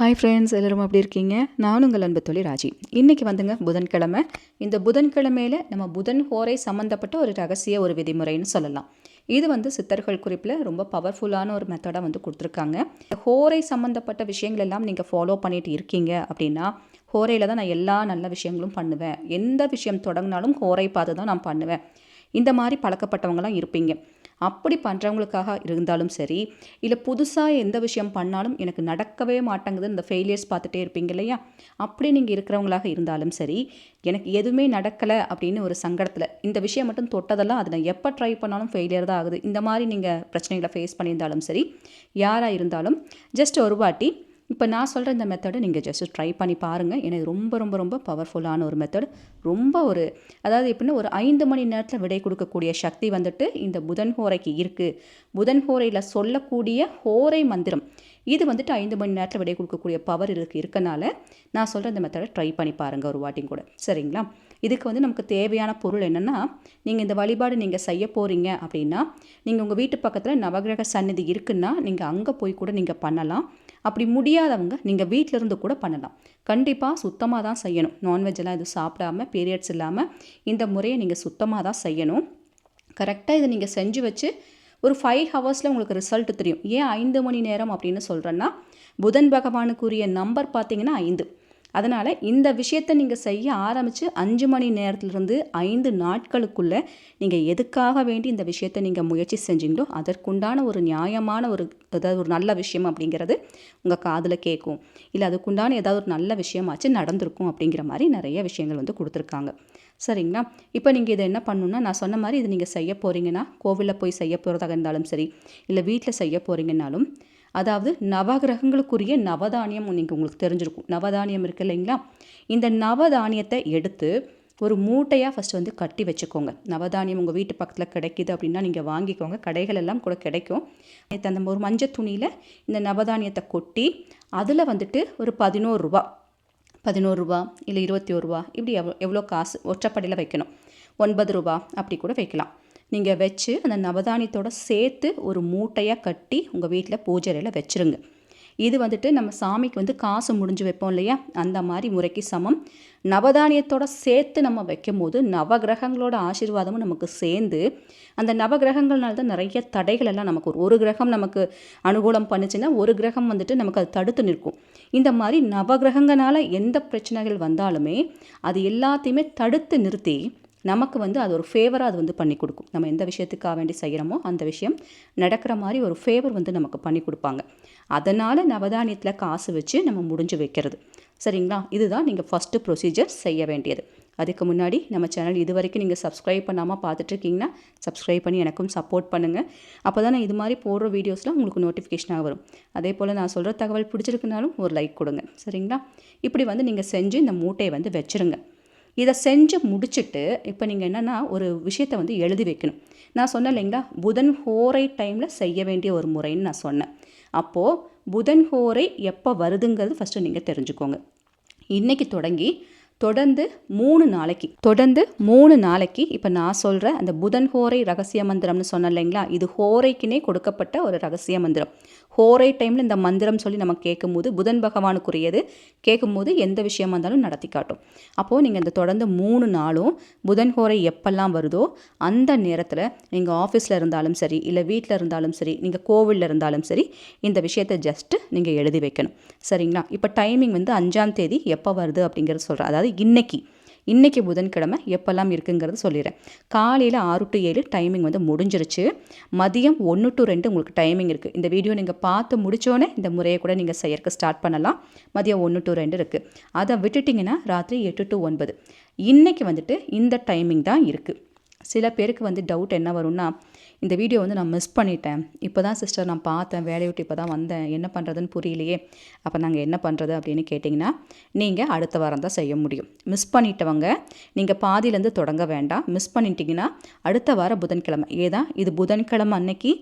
Hi friends எல்லோரும் அப்படி இருக்கீங்க? நானும் உங்கள் அன்பு தொழில் ராஜி. இன்றைக்கி வந்துங்க புதன்கிழமை. இந்த புதன்கிழமையில் நம்ம புதன் ஹோரை சம்மந்தப்பட்ட ஒரு ரகசிய ஒரு விதிமுறைன்னு சொல்லலாம். இது வந்து சித்தர்கள் குறிப்பில் ரொம்ப பவர்ஃபுல்லான ஒரு மெத்தடாக வந்து கொடுத்துருக்காங்க. ஹோரை சம்மந்தப்பட்ட விஷயங்கள் எல்லாம் நீங்கள் ஃபாலோ பண்ணிட்டு இருக்கீங்க அப்படின்னா ஹோரையில் தான் நான் எல்லா நல்ல விஷயங்களும் பண்ணுவேன். எந்த விஷயம் தொடங்கினாலும் ஹோரை பார்த்து தான் நான் பண்ணுவேன். இந்த மாதிரி பழக்கப்பட்டவங்களாம் இருப்பீங்க. அப்படி பண்ணுறவங்களுக்காக இருந்தாலும் சரி இல்லை புதுசாக எந்த விஷயம் பண்ணாலும் எனக்கு நடக்கவே மாட்டேங்குது இந்த ஃபெயிலியர்ஸ் பார்த்துட்டே இருப்பீங்க இல்லையா? அப்படி நீங்கள் இருக்கிறவங்களாக இருந்தாலும் சரி எனக்கு எதுவுமே நடக்கலை அப்படின்னு ஒரு சங்கடத்தில் இந்த விஷயம் மட்டும் தொட்டதெல்லாம் அதை நான் எப்போ ட்ரை பண்ணாலும் ஃபெயிலியர் தான் ஆகுது. இந்த மாதிரி நீங்கள் பிரச்சனைகளை ஃபேஸ் பண்ணியிருந்தாலும் சரி யாராக இருந்தாலும் ஜஸ்ட் ஒரு வாட்டி இப்போ நான் சொல்கிற இந்த மெத்தடை நீங்கள் ஜஸ்ட் ட்ரை பண்ணி பாருங்கள் எனக்கு ரொம்ப ரொம்ப ரொம்ப பவர்ஃபுல்லான ஒரு மெத்தட் ரொம்ப ஒரு அதாவது எப்படின்னா ஒரு ஐந்து மணி நேரத்தில் விடை கொடுக்கக்கூடிய சக்தி வந்துட்டு இந்த புதன் ஹோரைக்கு இருக்குது புதன் ஹோரையில் சொல்லக்கூடிய ஹோரை மந்திரம். இது வந்துட்டு ஐந்து மணி நேரத்தில் விடை கொடுக்கக்கூடிய பவர் இருக்கு இருக்கனால நான் சொல்கிற இந்த மெத்தடை ட்ரை பண்ணி பாருங்கள் ஒரு வாட்டியும் கூட. சரிங்களா? இதுக்கு வந்து நமக்கு தேவையான பொருள் என்னென்னா நீங்கள் இந்த வழிபாடு நீங்கள் செய்ய போகிறீங்க அப்படின்னா நீங்கள் உங்கள் வீட்டு பக்கத்தில் நவகிரக சந்நிதி இருக்குன்னா நீங்கள் அங்கே போய் கூட நீங்கள் பண்ணலாம். அப்படி முடியாதவங்க நீங்கள் வீட்டிலிருந்து கூட பண்ணலாம். கண்டிப்பாக சுத்தமாக தான் செய்யணும். நான்வெஜ்ஜெல்லாம் எதுவும் சாப்பிடாம பீரியட்ஸ் இல்லாமல் இந்த முறையை நீங்கள் சுத்தமாக தான் செய்யணும். கரெக்டாக இதை நீங்கள் செஞ்சு வச்சு ஒரு ஃபைவ் ஹவர்ஸில் உங்களுக்கு ரிசல்ட் தெரியும். ஏன் ஐந்து மணி நேரம் அப்படின்னு சொல்கிறேன்னா புதன் பகவானுக்குரிய நம்பர் பார்த்தீங்கன்னா ஐந்து. அதனால் இந்த விஷயத்தை நீங்கள் செய்ய ஆரம்பித்து அஞ்சு மணி நேரத்துலேருந்து ஐந்து நாட்களுக்குள்ளே நீங்கள் எதுக்காக வேண்டி இந்த விஷயத்தை நீங்கள் முயற்சி செஞ்சீங்களோ அதற்குண்டான ஒரு நியாயமான ஒரு ஏதாவது ஒரு நல்ல விஷயம் அப்படிங்கிறது உங்கள் காதில் கேட்கும். இல்லை அதுக்குண்டான ஏதாவது ஒரு நல்ல விஷயமாச்சு நடந்திருக்கும் அப்படிங்கிற மாதிரி நிறைய விஷயங்கள் வந்து கொடுத்துருக்காங்க. சரிங்களா? இப்போ நீங்கள் இதை என்ன பண்ணணுன்னா நான் சொன்ன மாதிரி இது நீங்கள் செய்ய போகிறீங்கன்னா கோவிலில் போய் செய்ய போகிறதாக இருந்தாலும் சரி இல்லை வீட்டில் செய்ய போகிறீங்கன்னாலும் அதாவது நவகிரகங்களுக்குரிய நவதானியம் நீங்கள் உங்களுக்கு தெரிஞ்சிருக்கும். நவதானியம் இருக்குது இல்லைங்களா? இந்த நவதானியத்தை எடுத்து ஒரு மூட்டையாக ஃபஸ்ட்டு வந்து கட்டி வச்சுக்கோங்க. நவதானியம் உங்கள் வீட்டு பக்கத்தில் கிடைக்கிது அப்படின்னா நீங்கள் வாங்கிக்கோங்க. கடைகள் எல்லாம் கூட கிடைக்கும். அந்த ஒரு மஞ்சள் துணியில் இந்த நவதானியத்தை கொட்டி அதில் வந்துட்டு ஒரு பதினோரு ரூபா. பதினோரு ரூபா இல்லை இருபத்தி ஒரு ரூபா. இப்படி எவ்வளோ எவ்வளோ காசு ஒற்றைப்படையில் வைக்கணும். ஒன்பது ரூபா அப்படி கூட வைக்கலாம். நீங்கள் வச்சு அந்த நவதானியத்தோடு சேர்த்து ஒரு மூட்டையாக கட்டி உங்கள் வீட்டில் பூஜையில் வச்சுருங்க. இது வந்துட்டு நம்ம சாமிக்கு வந்து காசு முடிஞ்சு வைப்போம் இல்லையா? அந்த மாதிரி முறைக்கு சமம். நவதானியத்தோட சேர்த்து நம்ம வைக்கும் போது நவகிரகங்களோட ஆசீர்வாதமும் நமக்கு சேர்ந்து அந்த நவகிரகங்கள்னால தான் நிறைய தடைகள் எல்லாம் நமக்கு ஒரு கிரகம் நமக்கு அனுகூலம் பண்ணுச்சுன்னா ஒரு கிரகம் வந்துட்டு நமக்கு அது தடுத்து நிற்கும். இந்த மாதிரி நவகிரகங்களால் எந்த பிரச்சனைகள் வந்தாலுமே அது எல்லாத்தையுமே தடுத்து நிறுத்தி நமக்கு வந்து அது ஒரு ஃபேவராக அது வந்து பண்ணி கொடுக்கும். நம்ம எந்த விஷயத்துக்காக வேண்டி செய்கிறோமோ அந்த விஷயம் நடக்கிற மாதிரி ஒரு ஃபேவர் வந்து நமக்கு பண்ணி கொடுப்பாங்க. அதனால் நவதானியத்தில் காசு வச்சு நம்ம முடிஞ்சு வைக்கிறது. சரிங்களா? இதுதான் நீங்கள் ஃபஸ்ட்டு ப்ரொசீஜர் செய்ய வேண்டியது. அதுக்கு முன்னாடி நம்ம சேனல் இது வரைக்கும் நீங்கள் சப்ஸ்கிரைப் பண்ணாமல் பார்த்துட்ருக்கீங்கன்னா சப்ஸ்கிரைப் பண்ணி எனக்கும் சப்போர்ட் பண்ணுங்கள் அப்போ தான் நான் இது மாதிரி போடுற வீடியோஸ்லாம் உங்களுக்கு நோட்டிஃபிகேஷனாக வரும். அதே போல் நான் சொல்கிற தகவல் பிடிச்சிருக்குனாலும் ஒரு லைக் கொடுங்க. சரிங்களா? இப்படி வந்து நீங்கள் செஞ்சு இந்த மூட்டையை வந்து வச்சுருங்க. இதை செஞ்சு முடிச்சுட்டு இப்போ நீங்கள் என்னென்னா ஒரு விஷயத்தை வந்து எழுதி வைக்கணும். நான் சொன்னேன் இல்லைங்களா? புதன் ஹோரை டைமில் செய்ய வேண்டிய ஒரு முறைன்னு நான் சொன்னேன். அப்போது புதன் ஹோரை எப்போ வருதுங்கிறது ஃபஸ்ட்டு நீங்கள் தெரிஞ்சுக்கோங்க. இன்றைக்கி தொடங்கி தொடர்ந்து மூணு நாளைக்கு தொடர்ந்து மூணு நாளைக்கு இப்போ நான் சொல்கிற அந்த புதன் ஹோரை ரகசிய மந்திரம்னு சொன்னேன் இல்லைங்களா? இது ஹோரைக்குனே கொடுக்கப்பட்ட ஒரு ரகசிய மந்திரம். ஹோரை டைமில் இந்த மந்திரம் சொல்லி நம்ம கேட்கும்போது புதன் பகவானுக்குரியது. கேட்கும்போது எந்த விஷயமா இருந்தாலும் நடத்தி காட்டும். அப்போது நீங்கள் இந்த தொடர்ந்து மூணு நாளும் புதன் ஹோரை எப்பெல்லாம் வருதோ அந்த நேரத்தில் நீங்கள் ஆஃபீஸில் இருந்தாலும் சரி இல்லை வீட்டில் இருந்தாலும் சரி நீங்கள் கோவிலில் இருந்தாலும் சரி இந்த விஷயத்தை ஜஸ்ட்டு நீங்கள் எழுதி வைக்கணும். சரிங்களா? இப்போ டைமிங் வந்து அஞ்சாம் தேதி எப்போ வருது அப்படிங்கிறது சொல்கிறேன் அதாவது இன்றைக்கி இன்றைக்கி புதன்கிழமை எப்போல்லாம் இருக்குங்கிறது சொல்லிடுறேன். காலையில் ஆறு டு ஏழு டைமிங் வந்து முடிஞ்சிருச்சு. மதியம் ஒன்று டு ரெண்டு உங்களுக்கு டைமிங் இருக்குது இந்த வீடியோ நீங்கள் பார்த்து முடித்தோன்னே இந்த முறையை கூட நீங்கள் செய்யறதுக்கு ஸ்டார்ட் பண்ணலாம். மதியம் ஒன்று டு ரெண்டு இருக்குது அதை விட்டுட்டிங்கன்னா ராத்திரி எட்டு டு ஒன்பது. இன்றைக்கி வந்துட்டு இந்த டைமிங் தான் இருக்குது சில பேருக்கு வந்து டவுட் என்ன வரும்னா இந்த வீடியோ வந்து நான் மிஸ் பண்ணிட்டேன். இப்போ தான் சிஸ்டர் நான் பார்த்தேன் வேலையை விட்டு இப்போ தான் வந்தேன். என்ன பண்ணுறதுன்னு புரியலையே. அப்போ நாங்கள் என்ன பண்ணுறது அப்படின்னு கேட்டிங்கன்னா நீங்கள் அடுத்த வாரம் தான் செய்ய முடியும். மிஸ் பண்ணிட்டவங்க நீங்கள் பாதியிலேருந்து தொடங்க வேண்டாம். மிஸ் பண்ணிட்டீங்கன்னா அடுத்த வாரம் புதன்கிழமை. ஏதா? இது புதன்கிழமை அன்னைக்கு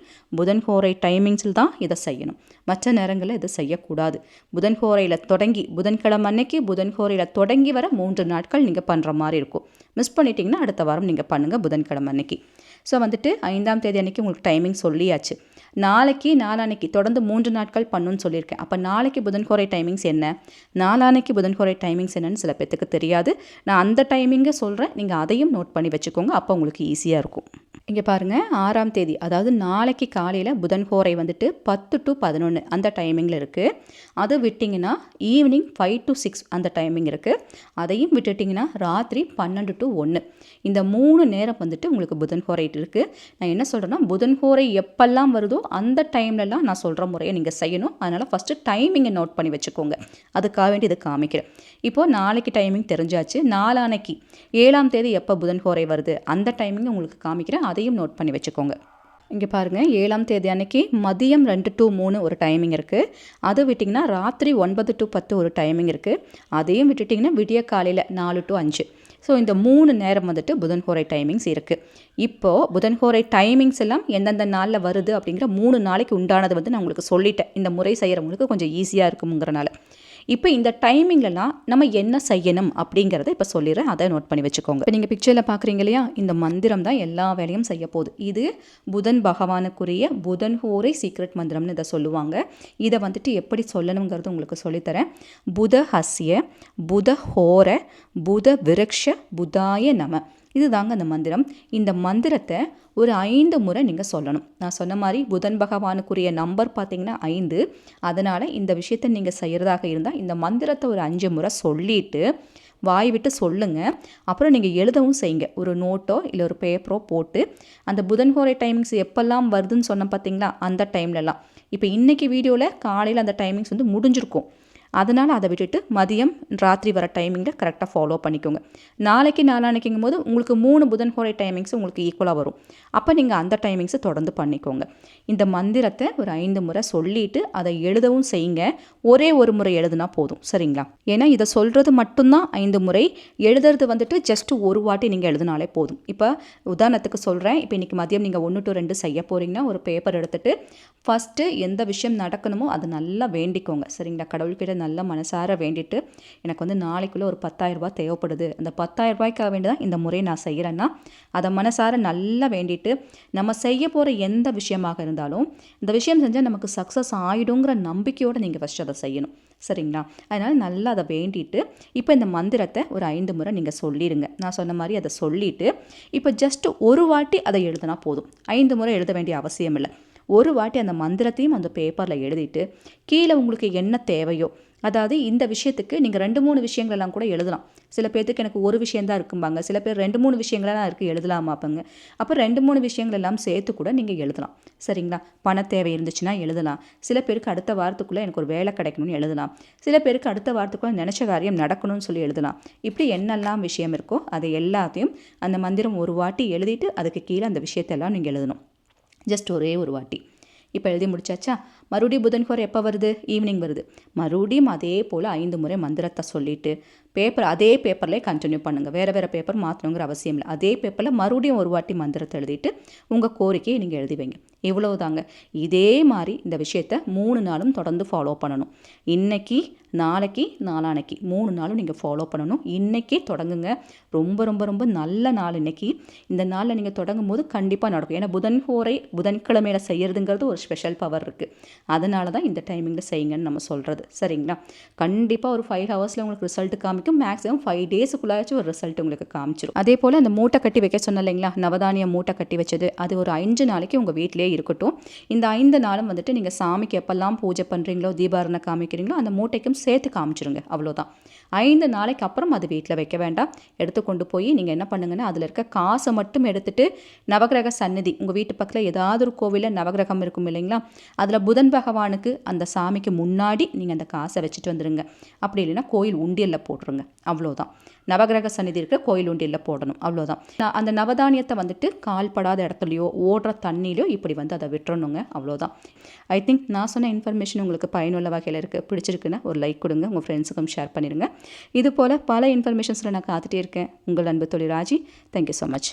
புதன் ஹோரை டைமிங்ஸில் தான் இதை செய்யணும். மற்ற நேரங்களில் இதை செய்யக்கூடாது. புதன் ஹோரையில் தொடங்கி புதன்கிழமை அன்னைக்கு புதன் ஹோரையில் தொடங்கி வர மூன்று நாட்கள் நீங்கள் பண்ணுற மாதிரி இருக்கும். மிஸ் பண்ணிட்டீங்கன்னா அடுத்த வாரம் நீங்கள் பண்ணுங்கள் புதன்கிழமை அன்னைக்கு. ஸோ வந்துட்டு ஐந்தாம் தேதி அன்றைக்கி உங்களுக்கு டைமிங் சொல்லியாச்சு. நாளைக்கு நாளானைக்கு தொடர்ந்து மூன்று நாட்கள் பண்ணுன்னு சொல்லியிருக்கேன். அப்போ நாளைக்கு புதன்கோரை டைமிங்ஸ் என்ன? நாளானைக்கு புதன்கோரை டைமிங்ஸ் என்னன்னு சில பேத்துக்கு தெரியாது. நான் அந்த டைமிங்கை சொல்கிறேன் நீங்கள் அதையும் நோட் பண்ணி வச்சுக்கோங்க. அப்போ உங்களுக்கு ஈஸியாக இருக்கும். இங்கே பாருங்கள் ஆறாம் தேதி அதாவது நாளைக்கு காலையில் புதன்கோரை வந்துட்டு பத்து டு பதினொன்று அந்த டைமிங்கில் இருக்குது அது விட்டிங்கன்னா ஈவினிங் ஃபைவ் டு சிக்ஸ் அந்த டைமிங் இருக்குது அதையும் விட்டுட்டிங்கன்னா ராத்திரி பன்னெண்டு டு ஒன்று இந்த மூணு நேரம் வந்துட்டு உங்களுக்கு புதன்கோரை இருக்குது நான் என்ன சொல்கிறேன்னா புதன்கோரை எப்பெல்லாம் வருதோ அந்த டைம்லலாம் நான் சொல்கிற முறையை நீங்கள் செய்யணும். அதனால் ஃபஸ்ட்டு டைமிங்கை நோட் பண்ணி வச்சுக்கோங்க. அதுக்காக வேண்டி இதை காமிக்கிறேன். இப்போது நாளைக்கு டைமிங் தெரிஞ்சாச்சு. நாளானைக்கு ஏழாம் தேதி எப்போ புதன்கோரை வருது அந்த டைமிங் உங்களுக்கு காமிக்கிறேன். அதையும் நோட் பண்ணி வச்சுக்கோங்க. இங்கே பாருங்கள் ஏழாம் தேதி அன்னைக்கு மதியம் ரெண்டு டு மூணு ஒரு டைமிங் இருக்குது அதை விட்டிங்கன்னா ராத்திரி ஒன்பது டு பத்து ஒரு டைமிங் இருக்குது அதையும் விட்டுட்டிங்கன்னா விடிய காலையில் நாலு டு அஞ்சு. ஸோ இந்த மூணு நேரம் வந்துட்டு புதன்கோரை டைமிங்ஸ் இருக்குது இப்போது புதன்கோரை டைமிங்ஸ் எல்லாம் எந்தெந்த நாளில் வருது அப்படிங்கிற மூணு நாளைக்கு உண்டானது வந்து நான் உங்களுக்கு சொல்லிட்டேன். இந்த முறை செய்கிறவங்களுக்கு கொஞ்சம் ஈஸியாக இருக்குங்கிறனால இப்போ இந்த டைமிங்லலாம் நம்ம என்ன செய்யணும் அப்படிங்கிறத இப்போ சொல்லிடுறேன். அதை நோட் பண்ணி வச்சுக்கோங்க. இப்போ நீங்கள் பிக்சரில் பார்க்குறீங்க இல்லையா? இந்த மந்திரம் தான் எல்லா வேலையும் செய்ய போகுது. இது புதன் பகவானுக்குரிய புதன் ஹோரை சீக்ரெட் மந்திரம்னு இதை சொல்லுவாங்க. இதை வந்துட்டு எப்படி சொல்லணுங்கிறது உங்களுக்கு சொல்லித்தரேன். புத ஹஸ்ய புத ஹோர புத விரக்ஷ புதாய நம. இதுதாங்க அந்த மந்திரம். இந்த மந்திரத்தை ஒரு ஐந்து முறை நீங்கள் சொல்லணும். நான் சொன்ன மாதிரி புதன் பகவானுக்குரிய நம்பர் பார்த்தீங்கன்னா ஐந்து. அதனால் இந்த விஷயத்தை நீங்கள் செய்கிறதாக இருந்தால் இந்த மந்திரத்தை ஒரு அஞ்சு முறை சொல்லிவிட்டு வாய் விட்டு சொல்லுங்கள் அப்புறம் நீங்கள் எழுதவும் செய்யுங்க. ஒரு நோட்டோ இல்லை ஒரு பேப்பரோ போட்டு அந்த புதன் கோரை டைமிங்ஸ் எப்போல்லாம் வருதுன்னு சொன்ன பார்த்தீங்களா? அந்த டைம்லலாம் இப்போ இன்றைக்கி வீடியோவில் காலையில் அந்த டைமிங்ஸ் வந்து முடிஞ்சிருக்கும். அதனால் அதை விட்டுட்டு மதியம் ராத்திரி வர டைமிங்கில் கரெக்டாக ஃபாலோ பண்ணிக்கோங்க. நாளைக்கு நாளானிக்கும் போது உங்களுக்கு மூணு புதன் ஹோரை டைமிங்ஸ் உங்களுக்கு ஈக்குவலாக வரும். அப்போ நீங்கள் அந்த டைமிங்ஸை தொடர்ந்து பண்ணிக்கோங்க. இந்த மந்திரத்தை ஒரு ஐந்து முறை சொல்லிவிட்டு அதை எழுதவும் செய்யுங்க. ஒரே ஒரு முறை எழுதுனா போதும். சரிங்களா? ஏன்னா இதை சொல்கிறது மட்டும்தான் ஐந்து முறை. எழுதுறது வந்துட்டு ஜஸ்ட் ஒரு வாட்டி நீங்கள் எழுதினாலே போதும். இப்போ உதாரணத்துக்கு சொல்கிறேன் இப்போ இன்றைக்கி மதியம் நீங்கள் ஒன்று டு ரெண்டு செய்ய போகிறீங்கன்னா ஒரு பேப்பர் எடுத்துகிட்டு ஃபஸ்ட்டு எந்த விஷயம் நடக்கணுமோ அது நல்லா வேண்டிக்கோங்க. சரிங்களா? கடவுள்கிட்ட நல்ல மனசார வேண்டிட்டு எனக்கு வந்து நாளைக்குள்ளே ஒரு பத்தாயிரரூபா தேவைப்படுது. அந்த பத்தாயிரரூபாய்க்காக வேண்டி தான் இந்த முறை நான் செய்கிறேன்னா அதை மனசார நல்லா வேண்டிட்டு நம்ம செய்ய போகிற எந்த விஷயமாக இருந்தாலும் இந்த விஷயம் செஞ்சால் நமக்கு சக்ஸஸ் ஆகிடுங்கிற நம்பிக்கையோடு நீங்கள் ஃபஸ்ட் அதை செய்யணும். சரிங்களா? அதனால் நல்லா அதை வேண்டிட்டு இப்போ இந்த மந்திரத்தை ஒரு ஐந்து முறை நீங்கள் சொல்லிடுங்க. நான் சொன்ன மாதிரி அதை சொல்லிவிட்டு இப்போ ஜஸ்ட் ஒரு வாட்டி அதை எழுதினா போதும். ஐந்து முறை எழுத வேண்டிய அவசியம் இல்லை ஒரு வாட்டி அந்த மந்திரத்தையும் அந்த பேப்பரில் எழுதிட்டு கீழே உங்களுக்கு என்ன தேவையோ அதாவது இந்த விஷயத்துக்கு நீங்கள் ரெண்டு மூணு விஷயங்களெல்லாம் கூட எழுதலாம். சில பேர்த்துக்கு எனக்கு ஒரு விஷயந்தான் இருக்கும்பாங்க. சில பேர் ரெண்டு மூணு விஷயங்களெல்லாம் இருக்குது எழுதலாமாப்பாங்க. அப்போ ரெண்டு மூணு விஷயங்கள் எல்லாம் சேர்த்து கூட நீங்கள் எழுதலாம். சரிங்களா? பண தேவை இருந்துச்சுன்னா எழுதலாம். சில பேருக்கு அடுத்த வாரத்துக்குள்ளே எனக்கு ஒரு வேலை கிடைக்கணும்னு எழுதலாம். சில பேருக்கு அடுத்த வாரத்துக்குள்ளே நினச்ச காரியம் நடக்கணும்னு சொல்லி எழுதலாம். இப்படி என்னெல்லாம் விஷயம் இருக்கோ அதை எல்லாத்தையும் அந்த மந்திரம் ஒரு வாட்டி எழுதிட்டு அதுக்கு கீழே அந்த விஷயத்தெல்லாம் நீங்கள் எழுதணும். ஜஸ்ட் ஒரே ஒரு வாட்டி. இப்போ எழுதி முடிச்சாச்சா? மறுபடியும் புதன்கோர் எப்போ வருது? ஈவினிங் வருது. மறுபடியும் அதே போல் ஐந்து முறை மந்திரத்தை சொல்லிட்டு பேப்பர் அதே பேப்பர்லேயே கண்டினியூ பண்ணுங்கள் வேறு வேறு பேப்பர் மாற்றணுங்கிற அவசியம் இல்லை. அதே பேப்பரில் மறுபடியும் ஒரு வாட்டி மந்திரத்தை எழுதிட்டு உங்கள் கோரிக்கையை நீங்கள் எழுதி வைங்க. இவ்வளவு தாங்க இதே மாதிரி இந்த விஷயத்த மூணு நாளும் தொடர்ந்து ஃபாலோ பண்ணணும். இன்றைக்கி நாளைக்கு நாளானைக்கு மூணு நாளும் நீங்கள் ஃபாலோ பண்ணணும். இன்றைக்கே தொடங்குங்க. ரொம்ப ரொம்ப ரொம்ப நல்ல நாள் இன்றைக்கி இந்த நாளில் நீங்கள் தொடங்கும் போது கண்டிப்பாக நடக்கும். ஏன்னா புதன் ஹோரை புதன்கிழமையில் செய்கிறதுங்கிறது ஒரு ஸ்பெஷல் பவர் இருக்குது அதனால தான் இந்த டைமிங்கில் செய்யுங்கன்னு நம்ம சொல்கிறது சரிங்களா? கண்டிப்பாக ஒரு ஃபைவ் ஹவர்ஸில் உங்களுக்கு ரிசல்ட் வரைக்கும் மேக்ஸிமம் ஃபைவ் டேஸுக்குள்ளாச்சும் ஒரு ரிசல்ட் உங்களுக்கு காமிச்சிடும் அதே போல் அந்த மூட்டை கட்டி வைக்க சொன்ன இல்லைங்களா? நவதானியம் மூட்டை கட்டி வச்சது. அது ஒரு அஞ்சு நாளைக்கு உங்கள் வீட்டிலே இருக்கட்டும். இந்த ஐந்து நாளும் வந்துட்டு நீங்கள் சாமிக்கு எப்பெல்லாம் பூஜை பண்ணுறீங்களோ தீபாரணை காமிக்கிறீங்களோ அந்த மூட்டைக்கும் சேர்த்து காமிச்சிருங்க. அவ்வளோதான் ஐந்து நாளைக்கு அப்புறம் அது வீட்டில் வைக்க வேண்டாம். எடுத்து கொண்டு போய் நீங்கள் என்ன பண்ணுங்கன்னா அதில் இருக்க காசை மட்டும் எடுத்துகிட்டு நவகிரக சந்நிதி உங்கள் வீட்டு பக்கத்தில் ஏதாவது ஒரு கோவிலில் நவகிரகம் இருக்கும் இல்லைங்களா? அதில் புதன் பகவானுக்கு அந்த சாமிக்கு முன்னாடி நீங்கள் அந்த காசை வச்சுட்டு வந்துடுங்க அப்படி இல்லைன்னா கோயில் உண்டியலில் போட்டுருங்க. அவ்வளோதான் நவகிரக சந்நிதி இருக்கிற கோயில் உண்டியில் போடணும். அவ்வளோதான் அந்த நவதானியத்தை வந்துட்டு கால்படாத இடத்துலையோ ஓடுற தண்ணியிலையோ இப்படி வந்து அதை விட்டுறணுங்க. அவ்வளோதான் ஐ திங்க் நான் சொன்ன இன்ஃபர்மேஷன் உங்களுக்கு பயனுள்ள வகையில் இருக்குது பிடிச்சிருக்குன்னு ஒரு லைக் கொடுங்க. உங்கள் ஃப்ரெண்ட்ஸுக்கும் ஷேர் பண்ணிடுங்க இது போல் பல இன்ஃபர்மேஷன்ஸில் நான் காத்துட்டே இருக்கேன். உங்கள் அன்பு தொழில் ராஜி. Thank you so much